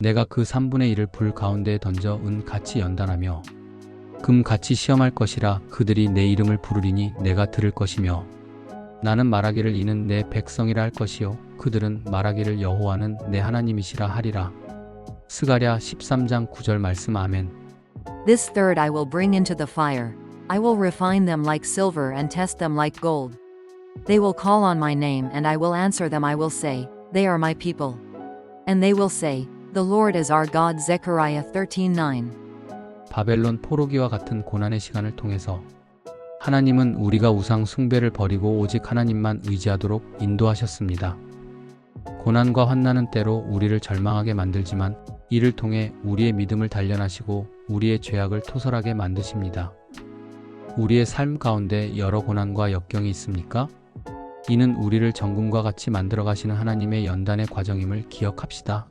내가 그 3분의 1을 불 가운데에 던져 은 같이 연단하며 금 같이 시험할 것이라 그들이 내 이름을 부르리니 내가 들을 것이며 나는 말하기를 이는 내 백성이라 할 것이요 그들은 말하기를 여호와는 내 하나님이시라 하리라 스가랴 13장 9절 말씀 아멘 This third I will bring into the fire. I will refine them like silver and test them like gold. They will call on my name and I will answer them. I will say, They are my people. And they will say, The Lord is our God. Zechariah 13:9. 바벨론 포로기와 같은 고난의 시간을 통해서 하나님은 우리가 우상 숭배를 버리고 오직 하나님만 의지하도록 인도하셨습니다. 고난과 환난은 때로 우리를 절망하게 만들지만 이를 통해 우리의 믿음을 단련하시고 우리의 죄악을 토설하게 만드십니다. 우리의 삶 가운데 여러 고난과 역경이 있습니까? 이는 우리를 정금과 같이 만들어 가시는 하나님의 연단의 과정임을 기억합시다.